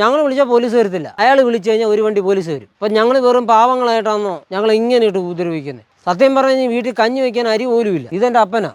ഞങ്ങൾ വിളിച്ചാൽ പോലീസ് വരത്തില്ല. അയാൾ വിളിച്ചു കഴിഞ്ഞാൽ ഒരു വണ്ടി പോലീസ് വരും. അപ്പം ഞങ്ങൾ വെറും പാവങ്ങളായിട്ടാണോ ഞങ്ങൾ ഇങ്ങനെ ഇട്ട് ഉപദ്രവിക്കുന്നത് സത്യം പറഞ്ഞാൽ വീട്ടിൽ കഞ്ഞി വെക്കാൻ അരി പോലും ഇല്ല ഇതെന്റെ അപ്പനാ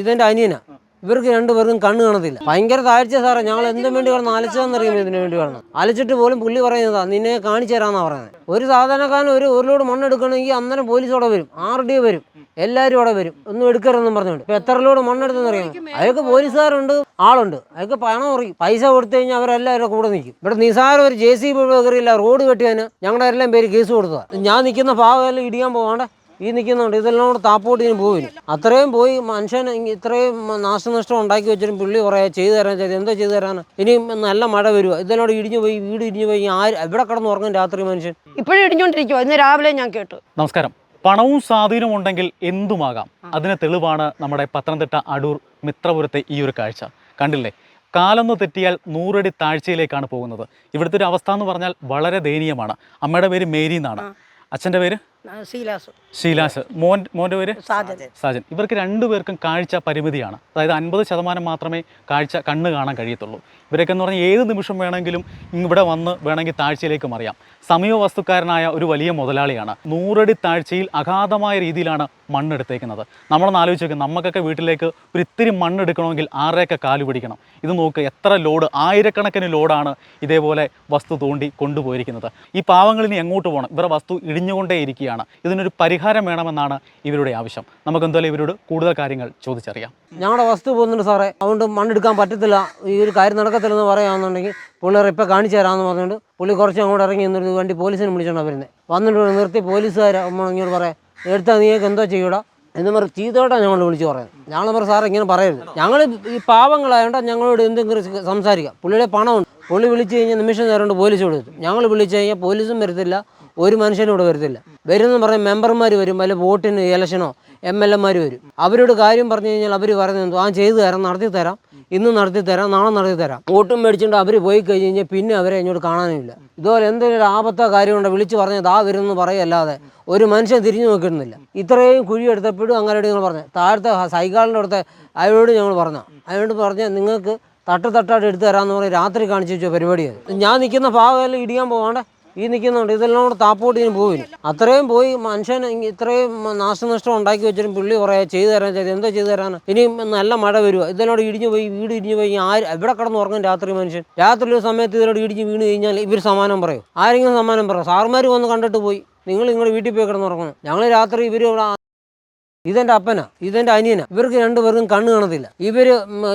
ഇതെന്റെ അനിയനാ. ഇവർക്ക് രണ്ടുപേർക്കും കണ്ണ് കാണത്തില്ല. ഭയങ്കര താഴ്ച സാറേ ഞങ്ങൾ എന്തിനു വേണ്ടി കിടന്ന് അലച്ചതെന്നറിയുമോ ഇതിനു വേണ്ടി കിടന്ന് അലച്ചിട്ട് പോലും പുള്ളി പറയുന്നതാ നിന്നെ കാണിച്ചു തരാന്നാ പറയുന്നത്. ഒരു സാധാരണക്കാരൻ ഒരു ഒരു ലോഡ് മണ്ണെടുക്കണമെങ്കിൽ അന്നേരം പോലീസ് അവിടെ വരും ആർ ഡി വരും എല്ലാവരും അവിടെ വരും ഒന്നും എടുക്കരുതെന്നും പറഞ്ഞുകൊണ്ട്. ഇപ്പൊ എത്ര ലോഡ് മണ്ണെടുത്തെന്ന് അറിയാം അയാൾക്ക് പോലീസുകാരുണ്ട് ആളുണ്ട്. അയാൾക്ക് പണം ഉറങ്ങി പൈസ കൊടുത്തു കഴിഞ്ഞാൽ അവരെല്ലാവരും കൂടെ നിൽക്കും. ഇവിടെ നിസാരം ഒരു ജെ സി ബി കയറിയില്ല റോഡ് കെട്ടിയതിന് ഞങ്ങളുടെ എല്ലാം പേര് കേസ് കൊടുത്തതാണ് ഞാൻ നിൽക്കുന്ന ഭാഗമെല്ലാം ഇടിയാൻ പോവാണ്ട്. ഈ നിൽക്കുന്നുണ്ട് ഇതെല്ലാം കൂടെ താപ്പോട്ട് ഇനി പോവില്ല അത്രയും പോയി മനുഷ്യൻ ഇത്രയും നാശനഷ്ടം ഉണ്ടാക്കി വെച്ചിട്ട് പുള്ളി കുറേ ചെയ്തു തരാൻ ചെയ്ത്. എന്താ ചെയ്തു തരാനാണ് ഇനി നല്ല മഴ വരുക ഇതെല്ലാം ഇടിഞ്ഞു പോയി വീട് ഇടിഞ്ഞു പോയി. ആര് എവിടെ കിടന്ന് ഉറങ്ങും രാത്രി മനുഷ്യൻ? ഇപ്പോഴും ഇടിഞ്ഞോണ്ടിരിക്കുവോ ഇന്ന് രാവിലെ ഞാൻ കേട്ടു. നമസ്കാരം. പണവും സ്വാധീനവും ഉണ്ടെങ്കിൽ എന്തുമാകാം? അതിന് തെളിവാണ് നമ്മുടെ പത്തനംതിട്ട അടൂർ മിത്രപുരത്തെ ഈ ഒരു കാഴ്ച. കണ്ടില്ലേ? കാലൊന്ന് തെറ്റിയാൽ നൂറടി താഴ്ചയിലേക്കാണ് പോകുന്നത്. ഇവിടുത്തെ ഒരു അവസ്ഥ എന്ന് പറഞ്ഞാൽ വളരെ ദയനീയമാണ്. അമ്മയുടെ പേര് മേരി എന്നാണ് അച്ഛന്റെ പേര്? ശീലാസ്. ഷീലാസ് മോൻ മോന്റെ പേര്? സാധൻ സാജൻ. ഇവർക്ക് രണ്ടുപേർക്കും കാഴ്ച പരിമിതിയാണ്. അതായത് അൻപത് ശതമാനം മാത്രമേ കാഴ്ച കണ്ണ് കാണാൻ കഴിയത്തുള്ളൂ. ഇവരൊക്കെ എന്ന് പറഞ്ഞാൽ ഏത് നിമിഷം വേണമെങ്കിലും ഇവിടെ വന്ന് വേണമെങ്കിൽ താഴ്ചയിലേക്ക് മറിയാം സമീപ വസ്തുക്കാരനായ ഒരു വലിയ മുതലാളിയാണ്. നൂറടി താഴ്ചയിൽ അഗാധമായ രീതിയിലാണ് മണ്ണെടുത്തേക്കുന്നത്. നമ്മളൊന്ന് ആലോചിച്ച് നോക്കുക നമുക്കൊക്കെ വീട്ടിലേക്ക് ഒരു ഇത്തിരി മണ്ണെടുക്കണമെങ്കിൽ ആറേക്കെ കാൽ പിടിക്കണം. ഇത് നോക്ക് എത്ര ലോഡ് ആയിരക്കണക്കിന് ലോഡാണ് ഇതേപോലെ വസ്തു തോണ്ടി കൊണ്ടുപോയിരിക്കുന്നത്. ഈ പാവങ്ങളിനി എങ്ങോട്ട് പോകണം ഇവരുടെ വസ്തു ഇടിഞ്ഞുകൊണ്ടേ ഇരിക്കുകയാണ്. ഇതിനൊരു പരിഹാരം വേണമെന്നാണ് ഇവരുടെ ആവശ്യം. നമുക്ക് എന്തായാലും ഇവരോട് കൂടുതൽ കാര്യങ്ങൾ ചോദിച്ചറിയാം. ഞങ്ങളുടെ വസ്തു പോകുന്നുണ്ട് സാറേ. അതുകൊണ്ട് മണ്ണെടുക്കാൻ പറ്റത്തില്ല. ഈ ഒരു കാര്യം നടക്കത്തില്ലെന്ന് പറയാമെന്നുണ്ടെങ്കിൽ പുള്ളിയെ ഇപ്പം കാണിച്ചു തരാമെന്ന് പറഞ്ഞുകൊണ്ട് പുള്ളി കുറച്ച് അങ്ങോട്ട് ഇറങ്ങി നിന്നിട്ട് വണ്ടി പോലീസിനെ വിളിച്ചോണ്ടാണ് വരുന്നത് വന്നിട്ട് നിർത്തി പോലീസുകാർ ഇങ്ങോട്ട് പറയാം എടുത്താൽ നീയൊക്കെ എന്തോ ചെയ്യൂടാ? എന്ന് പറഞ്ഞ ചീത്തോട്ടാണ് ഞങ്ങൾ വിളിച്ചു പറയാം ഞങ്ങൾ പറഞ്ഞു സാറേ ഇങ്ങനെ പറയരുത്. ഞങ്ങൾ ഈ പാവങ്ങളായതുകൊണ്ട് ഞങ്ങളോട് എന്തെങ്കിലും സംസാരിക്കാം. പുള്ളിയുടെ പണമുണ്ട്. പുള്ളി വിളിച്ചു കഴിഞ്ഞാൽ നിമിഷം നേരം കൊണ്ട് പോലീസ് കൊടുത്തു ഞങ്ങൾ വിളിച്ചു കഴിഞ്ഞാൽ പോലീസും വരത്തില്ല. ഒരു മനുഷ്യനും ഇവിടെ വരത്തില്ല. വരുന്ന പറഞ്ഞാൽ മെമ്പർമാർ വരും വല്ല വോട്ടിന് ഇലക്ഷനോ എം എൽ എമാർ വരും. അവരോട് കാര്യം പറഞ്ഞു കഴിഞ്ഞാൽ അവർ പറയുന്നത് ആ ചെയ്തു തരാം നടത്തി തരാം. ഇന്ന് നടത്തി തരാം നാളെ നടത്തി തരാം. വോട്ടും മേടിച്ചുകൊണ്ട് അവർ പോയി കഴിഞ്ഞ് കഴിഞ്ഞാൽ പിന്നെ അവരെ ഇങ്ങോട്ട് കാണാനില്ല ഇതുപോലെ എന്തെങ്കിലും ആപത്തോ കാര്യമുണ്ടോ വിളിച്ച് പറഞ്ഞത് ആ വരുമെന്ന് പറയല്ലാതെ ഒരു മനുഷ്യൻ തിരിഞ്ഞു നോക്കിയിരുന്നില്ല. ഇത്രയും കുഴി എടുത്തപ്പോഴും അങ്ങനെ ഞങ്ങൾ പറഞ്ഞു. താഴത്തെ സൈക്കാളിന്റെ അടുത്ത് അയാളോട് ഞങ്ങൾ പറഞ്ഞു. അയാളോട് പറഞ്ഞ നിങ്ങൾക്ക് തട്ട് തട്ടായിട്ട് എടുത്തു തരാമെന്ന് പറഞ്ഞ് രാത്രി കാണിച്ചു വെച്ച പരിപാടിയാണ് ഞാൻ നിൽക്കുന്ന ഭാഗമെല്ലാം ഇടിയാൻ പോവാണ്ട്? ഈ നിൽക്കുന്നുണ്ട് ഇതെല്ലാം കൂടെ താപ്പോട്ട് ഇനി പോവില്ല. അത്രയും പോയി മനുഷ്യൻ ഇത്രയും നാശനഷ്ടം ഉണ്ടാക്കി വെച്ചിട്ടും പുള്ളി കുറേ ചെയ്തു തരാൻ ചെയ്ത്. എന്താ ചെയ്തു തരാൻ ഇനി നല്ല മഴ വരുക ഇതിനോട് ഇടിഞ്ഞു പോയി വീട് ഇടിഞ്ഞു പോയി. ആര് എവിടെ കിടന്ന് ഉറങ്ങും രാത്രി മനുഷ്യൻ? രാത്രി ഒരു സമയത്ത് ഇതിനോട് ഇടിഞ്ഞ് വീണ് കഴിഞ്ഞാൽ ഇവർ സമാനം പറയും. ആരെങ്കിലും സമാനം പറയും. സാറുമാർ വന്ന് കണ്ടിട്ട് പോയി. നിങ്ങൾ നിങ്ങളുടെ വീട്ടിൽ പോയി കിടന്ന് ഉറങ്ങണം. ഞങ്ങൾ രാത്രി ഇവർ ഇവിടെ ഇതെന്റെ അപ്പനാ. ഇതെന്റെ അനിയനാ. ഇവർക്ക് രണ്ടുപേർക്കും കണ്ണ് കാണത്തില്ല. ഇവർ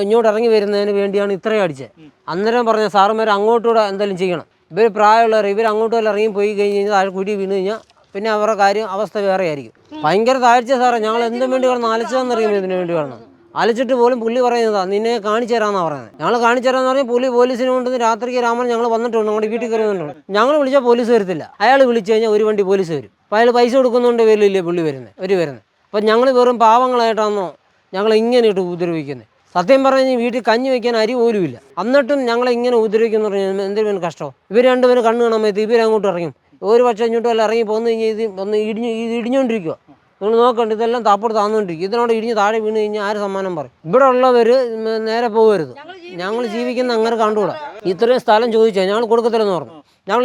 ഇങ്ങോട്ട് ഇറങ്ങി വരുന്നതിന് വേണ്ടിയാണ് ഇത്രയും അടിച്ചത്. അന്നേരം പറഞ്ഞ സാറുമാർ അങ്ങോട്ടൂടെ എന്തെങ്കിലും ചെയ്യണം. ഇവർ പ്രായമുള്ളവർ ഇവർ അങ്ങോട്ടും ഇറങ്ങി പോയി കഴിഞ്ഞ് കഴിഞ്ഞാൽ താഴെ കുടി വീണ് കഴിഞ്ഞാൽ പിന്നെ അവരുടെ കാര്യം അവസ്ഥ വേറെ ആയിരിക്കും ഭയങ്കര താഴ്ച സാറേ. ഞങ്ങൾ എന്തിനു വേണ്ടി കിടന്ന് അറിയുമ്പോൾ ഇതിനു വേണ്ടി കിടന്ന് അലച്ചിട്ട് പോലും പുള്ളി പറയുന്നതാ നിന്നെ കാണിച്ചു തരാമെന്നാ പറയുന്നത്. ഞങ്ങൾ കാണിച്ചു തരാമെന്ന് പറഞ്ഞാൽ പുള്ളി പോലീസിനെ കൊണ്ടുവന്ന് രാത്രിക്ക് രാമൻ ഞങ്ങൾ വന്നിട്ടുണ്ട് നമ്മുടെ വീട്ടിൽ കയറി വന്നിട്ടുണ്ട് ഞങ്ങൾ വിളിച്ചാൽ പോലീസ് വരത്തില്ല. അയാൾ വിളിച്ചു കഴിഞ്ഞാൽ ഒരു വണ്ടി പോലീസ് വരും. അപ്പോൾ അയാൾ പൈസ കൊടുക്കുന്നതുകൊണ്ട് പേരിലില്ലേ പുള്ളി വരുന്നത് ഒരു വരുന്നത് അപ്പം ഞങ്ങൾ വെറും പാവങ്ങളായിട്ടാണോ ഞങ്ങൾ ഇങ്ങനെ ഇട്ട് ഉപദ്രവിക്കുന്നത് സത്യം പറഞ്ഞ് വീട്ടിൽ കഞ്ഞി വെക്കാൻ അരി പോലും ഇല്ല. എന്നിട്ടും ഞങ്ങളെ ഇങ്ങനെ ഉപദ്രവിക്കുന്ന പറഞ്ഞാൽ എന്തെങ്കിലും കഷ്ടമോ ഇവർ രണ്ടുപേരും കണ്ണ് കാണാൻ പറ്റി ഇവരങ്ങോട്ട് ഇറങ്ങും. ഒരു പക്ഷേ ഇങ്ങോട്ട് വല്ല ഇറങ്ങി പോന്നു കഴിഞ്ഞാൽ ഇത് ഒന്ന് ഇടിഞ്ഞ് ഇത് ഇടിഞ്ഞുകൊണ്ടിരിക്കുക നിങ്ങൾ നോക്കണ്ട ഇതെല്ലാം താപ്പോട്ട് താന്നുകൊണ്ടിരിക്കും ഇതിനോട് ഇടിഞ്ഞ് താഴെ വീണ് കഴിഞ്ഞാൽ ആര് സമ്മാനം പറയും? ഇവിടെ ഉള്ളവർ നേരെ പോകരുത്. ഞങ്ങൾ ജീവിക്കുന്ന അങ്ങനെ കണ്ടുകൂടാ. ഇത്രയും സ്ഥലം ചോദിച്ചാൽ ഞങ്ങൾ കൊടുക്കത്തില്ലെന്ന് പറഞ്ഞു.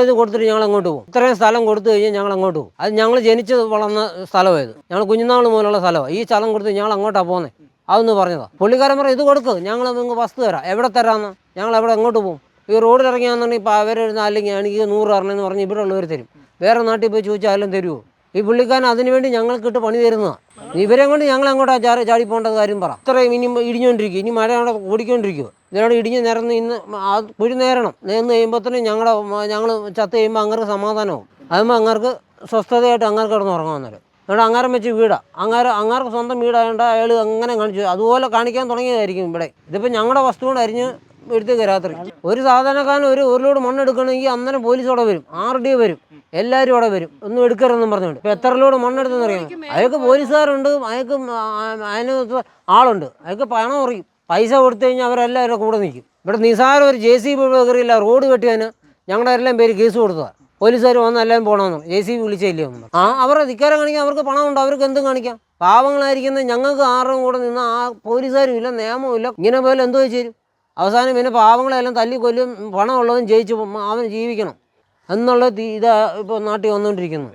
ഇത് കൊടുത്തിട്ട് ഞങ്ങൾ അങ്ങോട്ട് പോകും. ഇത്രയും സ്ഥലം കൊടുത്തു കഴിഞ്ഞാൽ ഞങ്ങൾ അങ്ങോട്ട് പോകും. അത് ഞങ്ങൾ ജനിച്ച് വളർന്ന സ്ഥലമായത് ഞങ്ങൾ കുഞ്ഞുനാൾ മുതലുള്ള സ്ഥലമാണ് ഈ സ്ഥലം കൊടുത്ത് ഞങ്ങൾ അങ്ങോട്ടാണ് പോകുന്നത് അതൊന്ന് പറഞ്ഞതാ. പുള്ളിക്കാരൻ പറയും ഇത് കൊടുക്ക് ഞങ്ങൾ നിങ്ങൾക്ക് വസ്തു തരാം. എവിടെ തരാമെന്ന് ഞങ്ങൾ എവിടെ എങ്ങോട്ട് പോകും ഈ റോഡിൽ ഇറങ്ങിയാന്നുണ്ടെങ്കിൽ ഇപ്പോൾ അവർ അല്ലെങ്കിൽ എനിക്ക് നൂറ് തരണമെന്ന് പറഞ്ഞ് ഇവിടെ ഉള്ളവർ തരും. വേറെ നാട്ടിൽ പോയി ചോദിച്ചാലും തരുമോ ഈ പുള്ളിക്കാരൻ അതിന് വേണ്ടി ഞങ്ങൾക്കിട്ട് പണി തരുന്നതാണ് ഇവരെ കൊണ്ട് ഞങ്ങൾ അങ്ങോട്ടാ ചാടി ചാടി പോകേണ്ട കാര്യം പറ. ഇത്രയും ഇനി ഇടിഞ്ഞുകൊണ്ടിരിക്കും. ഇനി മഴ അവിടെ ഓടിക്കൊണ്ടിരിക്കുക ഇതിനോട് ഇടിഞ്ഞ് നിരന്ന് ഇന്ന് കുഴി നേരണം. നേർന്ന് കഴിയുമ്പോഴത്തേനും ഞങ്ങളുടെ ഞങ്ങൾ ചത്ത് കഴിയുമ്പോൾ അങ്ങനെ സമാധാനവും അതുമ്പോൾ അങ്ങർക്ക് സ്വസ്ഥതയായിട്ട് അങ്ങനെ കിടന്ന് ഉറങ്ങാൻ നേരം ഇവിടെ അങ്ങാരം വെച്ച് വീടാണ് അങ്ങാര അങ്ങാർക്ക് സ്വന്തം വീടായതുകൊണ്ട് അയാൾ അങ്ങനെ കാണിച്ചു. അതുപോലെ കാണിക്കാൻ തുടങ്ങിയതായിരിക്കും ഇവിടെ. ഇതിപ്പോൾ ഞങ്ങളുടെ വസ്തു കൊണ്ട് അരിഞ്ഞ് എടുത്തേക്ക് രാത്രി. ഒരു സാധാരണക്കാരൻ ഒരു ഒരു ലോഡ് മണ്ണെടുക്കണമെങ്കിൽ അന്നേരം പോലീസ് അവിടെ വരും. ആർ ഡി വരും. എല്ലാവരും അവിടെ വരും. ഒന്നും എടുക്കരുതെന്നും പറഞ്ഞുകൊണ്ട്. ഇപ്പം എത്ര മണ്ണെടുത്തെന്ന് അറിയാം അയാൾക്ക് പോലീസുകാരുണ്ട്. അയാൾക്ക് അതിന് ആളുണ്ട്. അയാൾക്ക് പണം കുറയും. പൈസ കൊടുത്തു കഴിഞ്ഞാൽ അവരെല്ലാവരും കൂടെ നിൽക്കും. ഇവിടെ നിസാരം ഒരു ജെ സി ബി കയറിയില്ല റോഡ് കെട്ടിയതിന് ഞങ്ങളുടെ എല്ലാം പേര് കേസ് കൊടുത്തതാണ് പോലീസുകാർ വന്ന് എല്ലാം പോകണമെന്ന് ജെ സി ബി വിളിച്ചില്ലേ ഒന്ന്. ആ അവരുടെ ധിക്കാരം കാണിക്കാൻ അവർക്ക് പണമുണ്ട്. അവർക്ക് എന്തും കാണിക്കാം. പാവങ്ങളായിരിക്കുന്ന ഞങ്ങൾക്ക് ആറും കൂടെ നിന്ന് ആ പോലീസുകാരും ഇല്ല നിയമവും ഇല്ല. ഇങ്ങനെ പോലെ എന്തോ ചേരും അവസാനം പിന്നെ പാവങ്ങളെല്ലാം തല്ലി കൊല്ലും പണമുള്ളതും ജയിച്ച് അവൻ ജീവിക്കണം. എന്നുള്ള ഇതാ ഇപ്പോൾ നാട്ടിൽ വന്നുകൊണ്ടിരിക്കുന്നത്